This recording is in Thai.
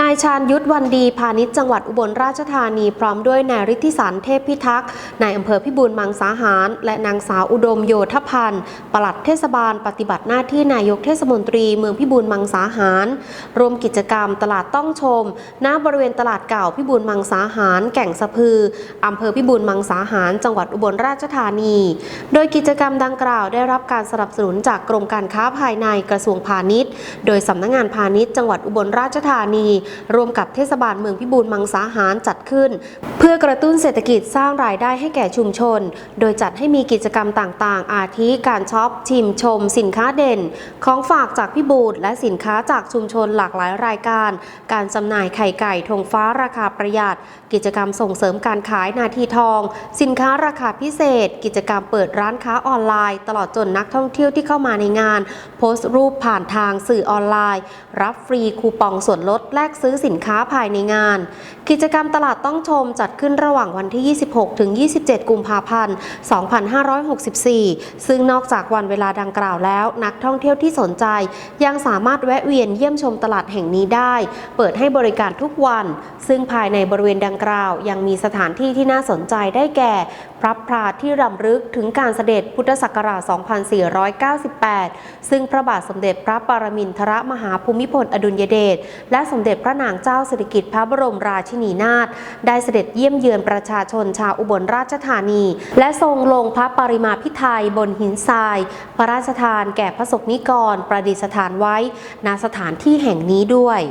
นายชาญยุทธวันดีพาณิชย์จังหวัดอุบลราชธานีพร้อมด้วยนายฤทธิสันเทพพิทักษ์นายอำเภอพิบูลมังสาหาร และนางสาวอุดมโยธพันธ์ปลัดเทศบาลปฏิบัติหน้าที่นายกเทศมนตรีเมืองพิบูลมังสาหารรวมกิจกรรมตลาดต้องชม ณบริเวณตลาดเก่าพิบูลมังสาหาร แก่งสะพืออำเภอพิบูลมังสาหาร จังหวัดอุบลราชธานี โดยกิจกรรมดังกล่าวได้รับการสนับสนุนจากกรมการค้าภายในกระทรวงพาณิชย์ โดยสำนักงานพาณิชย์จังหวัดอุบลราชธานีร่วมกับเทศบาลเมืองพิบูลมังสาหารจัดขึ้น เพื่อกระตุ้นเศรษฐกิจสร้างรายได้ให้แก่ชุมชน โดยจัดให้มีกิจกรรมต่างๆ อาทิการช็อป ชิมชม สินค้าเด่น ของฝากจากพิบูลและสินค้าจากชุมชนหลากหลายรายการ การจำหน่ายไข่ไก่ธงฟ้าราคาประหยัด กิจกรรมส่งเสริมการขายนาทีทอง สินค้าราคาพิเศษ กิจกรรมเปิดร้านค้าออนไลน์ ตลอดจนนักท่องเที่ยวที่เข้ามาในงาน โพสต์รูปผ่านทางสื่อออนไลน์ รับฟรีคูปองส่วนลดแลกซื้อสินค้าภายในงาน กิจกรรมตลาดต้องชมจัดขึ้นระหว่างวันที่ 26 ถึง 27 กุมภาพันธ์ 2564 ซึ่งนอกจากวันเวลาดังกล่าวแล้ว นักท่องเที่ยวที่สนใจ ยังสามารถแวะเวียนเยี่ยมชมตลาดแห่งนี้ได้ เปิดให้บริการทุกวัน ซึ่งภายในบริเวณดังกล่าว ยังมีสถานที่ที่น่าสนใจได้แก่ ระพราที่รำลึกถึงการเสด็จพุทธศักราช 2498 ซึ่งพระบาทสมเด็จพระปรมินทรมหาภูมิพลอดุลยเดชและสมเด็จพระนางเจ้าสิริกิติ์พระบรมราชินีนาถได้เสด็จเยี่ยมเยือนประชาชนชาวอุบลราชธานี และทรงลงพระปริมาพิไทยบนหินทราย พระราชทานแก่พระสกนิกรประดิษฐานไว้ณสถานที่แห่งนี้ด้วย